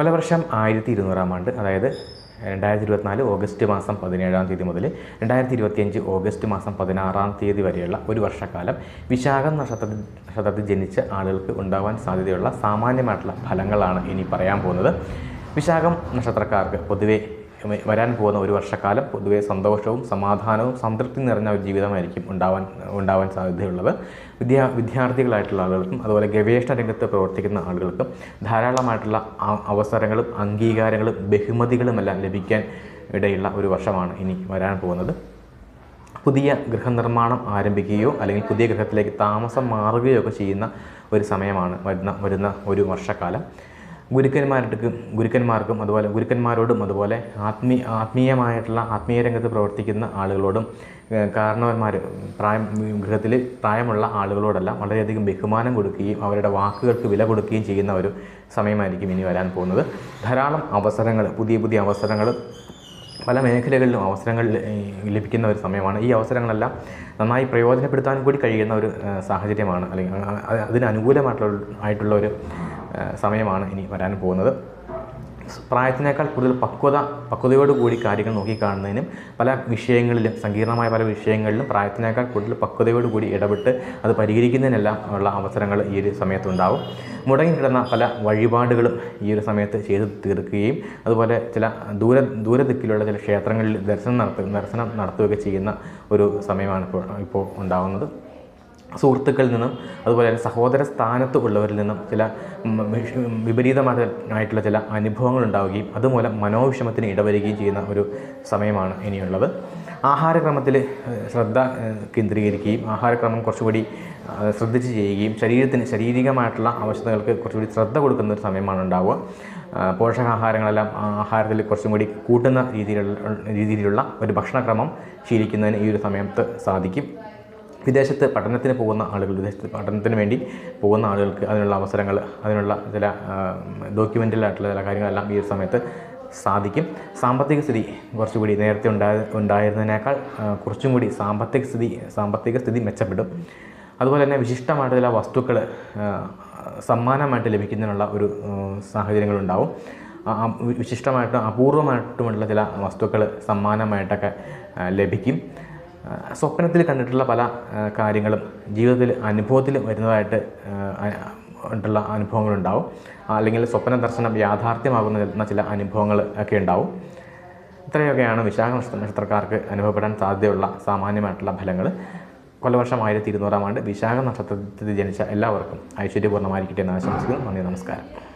കൊലവർഷം ആയിരത്തി ഇരുന്നൂറാം ആണ്ട് അതായത് രണ്ടായിരത്തി ഇരുപത്തിനാല് ഓഗസ്റ്റ് മാസം പതിനേഴാം തീയതി മുതൽ രണ്ടായിരത്തി ഇരുപത്തിയഞ്ച് ഓഗസ്റ്റ് മാസം പതിനാറാം തീയതി വരെയുള്ള ഒരു വർഷക്കാലം വിശാഖം നക്ഷത്രത്തിൽ നക്ഷത്രത്തിൽ ജനിച്ച ആളുകൾക്ക് ഉണ്ടാവാൻ സാധ്യതയുള്ള സാമാന്യമായിട്ടുള്ള ഫലങ്ങളാണ് ഇനി പറയാൻ പോകുന്നത്. വിശാഖം നക്ഷത്രക്കാർക്ക് പൊതുവെ വരാൻ പോകുന്ന ഒരു വർഷക്കാലം പൊതുവെ സന്തോഷവും സമാധാനവും സംതൃപ്തി നിറഞ്ഞ ഒരു ജീവിതമായിരിക്കും ഉണ്ടാവാൻ ഉണ്ടാവാൻ സാധ്യതയുള്ളത്. വിദ്യാ വിദ്യാർത്ഥികളായിട്ടുള്ള ആളുകൾക്കും അതുപോലെ ഗവേഷണ രംഗത്ത് പ്രവർത്തിക്കുന്ന ആളുകൾക്കും ധാരാളമായിട്ടുള്ള അവസരങ്ങളും അംഗീകാരങ്ങളും ബഹുമതികളുമെല്ലാം ലഭിക്കാൻ ഇടയുള്ള ഒരു വർഷമാണ് ഇനി വരാൻ പോകുന്നത്. പുതിയ ഗൃഹനിർമ്മാണം ആരംഭിക്കുകയോ അല്ലെങ്കിൽ പുതിയ ഗൃഹത്തിലേക്ക് താമസം മാറുകയോ ഒക്കെ ചെയ്യുന്ന ഒരു സമയമാണ് വരുന്ന വരുന്ന ഒരു വർഷക്കാലം. ഗുരുക്കന്മാർക്ക് ഗുരുക്കന്മാർക്കും അതുപോലെ ഗുരുക്കന്മാരോടും അതുപോലെ ആത്മീയ ആത്മീയമായിട്ടുള്ള ആത്മീയ രംഗത്ത് പ്രവർത്തിക്കുന്ന ആളുകളോടും കാരണവന്മാർ പ്രായം ഗൃഹത്തിൽ പ്രായമുള്ള ആളുകളോടെല്ലാം വളരെയധികം ബഹുമാനം കൊടുക്കുകയും അവരുടെ വാക്കുകൾക്ക് വില കൊടുക്കുകയും ചെയ്യുന്ന ഒരു സമയമായിരിക്കും ഇനി വരാൻ പോകുന്നത്. ധാരാളം അവസരങ്ങൾ പുതിയ പുതിയ അവസരങ്ങൾ പല മേഖലകളിലും അവസരങ്ങൾ ലഭിക്കുന്ന ഒരു സമയമാണ്. ഈ അവസരങ്ങളെല്ലാം നന്നായി പ്രയോജനപ്പെടുത്താൻ കൂടി കഴിയുന്ന ഒരു സാഹചര്യമാണ്. അല്ലെങ്കിൽ അതിന് അനുകൂലമായിട്ടുള്ള ആയിട്ടുള്ള ഒരു സമയമാണ് ഇനി വരാൻ പോകുന്നത്. പ്രായത്തിനേക്കാൾ കൂടുതൽ പക്വത പക്വതയോട് കൂടി കാര്യങ്ങൾ നോക്കിക്കാണുന്നതിനും പല വിഷയങ്ങളിലും സങ്കീർണമായ പല വിഷയങ്ങളിലും പ്രായത്തിനേക്കാൾ കൂടുതൽ പക്വതയോട് കൂടി ഇടപെട്ട് അത് പരിഹരിക്കുന്നതിനെല്ലാം ഉള്ള അവസരങ്ങൾ ഈ ഒരു സമയത്തുണ്ടാവും. മുടങ്ങിക്കിടന്ന പല വഴിപാടുകളും ഈ ഒരു സമയത്ത് ചെയ്തു തീർക്കുകയും അതുപോലെ ചില ദൂര ദൂരദിക്കിലുള്ള ചില ക്ഷേത്രങ്ങളിൽ ദർശനം നടത്തുക ദർശനം നടത്തുകയൊക്കെ ചെയ്യുന്ന ഒരു സമയമാണ് ഇപ്പോൾ ഇപ്പോൾ ഉണ്ടാകുന്നത് സുഹൃത്തുക്കളിൽ നിന്നും അതുപോലെ തന്നെ സഹോദര സ്ഥാനത്ത് ഉള്ളവരിൽ നിന്നും ചില വിപരീതമായിട്ടുള്ള ചില അനുഭവങ്ങൾ ഉണ്ടാവുകയും അതുമൂലം മനോവിഷമത്തിന് ഇടവരികയും ചെയ്യുന്ന ഒരു സമയമാണ് ഇനിയുള്ളത്. ആഹാരക്രമത്തിൽ ശ്രദ്ധ കേന്ദ്രീകരിക്കുകയും ആഹാരക്രമം കുറച്ചുകൂടി ശ്രദ്ധിച്ച് ചെയ്യുകയും ശരീരത്തിന് ശാരീരികമായിട്ടുള്ള ആവശ്യതകൾക്ക് കുറച്ചുകൂടി ശ്രദ്ധ കൊടുക്കുന്ന ഒരു സമയമാണ് ഉണ്ടാവുക. പോഷകാഹാരങ്ങളെല്ലാം ആഹാരത്തിൽ കുറച്ചും കൂടി കൂട്ടുന്ന രീതിയിലുള്ള രീതിയിലുള്ള ഒരു ഭക്ഷണക്രമം ശീലിക്കുന്നതിന് ഈ ഒരു സമയത്ത് സാധിക്കും. വിദേശത്ത് പഠനത്തിന് പോകുന്ന ആളുകൾ വിദേശത്ത് പഠനത്തിന് വേണ്ടി പോകുന്ന ആളുകൾക്ക് അതിനുള്ള അവസരങ്ങൾ അതിനുള്ള ചില ഡോക്യുമെന്റലായിട്ടുള്ള ചില കാര്യങ്ങളെല്ലാം ഈ ഒരു സമയത്ത് സാധിക്കും. സാമ്പത്തിക സ്ഥിതി കുറച്ചുകൂടി നേരത്തെ ഉണ്ടായ ഉണ്ടായിരുന്നതിനേക്കാൾ കുറച്ചും കൂടി സാമ്പത്തിക സ്ഥിതി സാമ്പത്തിക സ്ഥിതി മെച്ചപ്പെടും. അതുപോലെ തന്നെ വിശിഷ്ടമായിട്ട് ചില വസ്തുക്കൾ സമ്മാനമായിട്ട് ലഭിക്കുന്നതിനുള്ള ഒരു സാഹചര്യങ്ങളുണ്ടാവും. വിശിഷ്ടമായിട്ടും അപൂർവമായിട്ടുമുള്ള ചില വസ്തുക്കൾ സമ്മാനമായിട്ടൊക്കെ ലഭിക്കും. സ്വപ്നത്തിൽ കണ്ടിട്ടുള്ള പല കാര്യങ്ങളും ജീവിതത്തിൽ അനുഭവത്തിൽ വരുന്നതായിട്ട് ഉള്ള അനുഭവങ്ങളുണ്ടാവും. അല്ലെങ്കിൽ സ്വപ്ന ദർശനം യാഥാർത്ഥ്യമാകുന്ന ചില അനുഭവങ്ങൾ ഒക്കെ ഉണ്ടാവും. ഇത്രയൊക്കെയാണ് വിശാഖ നക്ഷത്ര നക്ഷത്രക്കാർക്ക് അനുഭവപ്പെടാൻ സാധ്യതയുള്ള സാമാന്യമായിട്ടുള്ള ഫലങ്ങൾ. കൊല്ലവർഷം ആയിരത്തി ഇരുന്നൂറാം ആണ്ട് വിശാഖ നക്ഷത്രത്തിൽ ജനിച്ച എല്ലാവർക്കും ഐശ്വര്യപൂർണമായിരിക്കട്ടെ എന്ന് ആശംസിക്കുന്നു. നന്ദി നമസ്കാരം.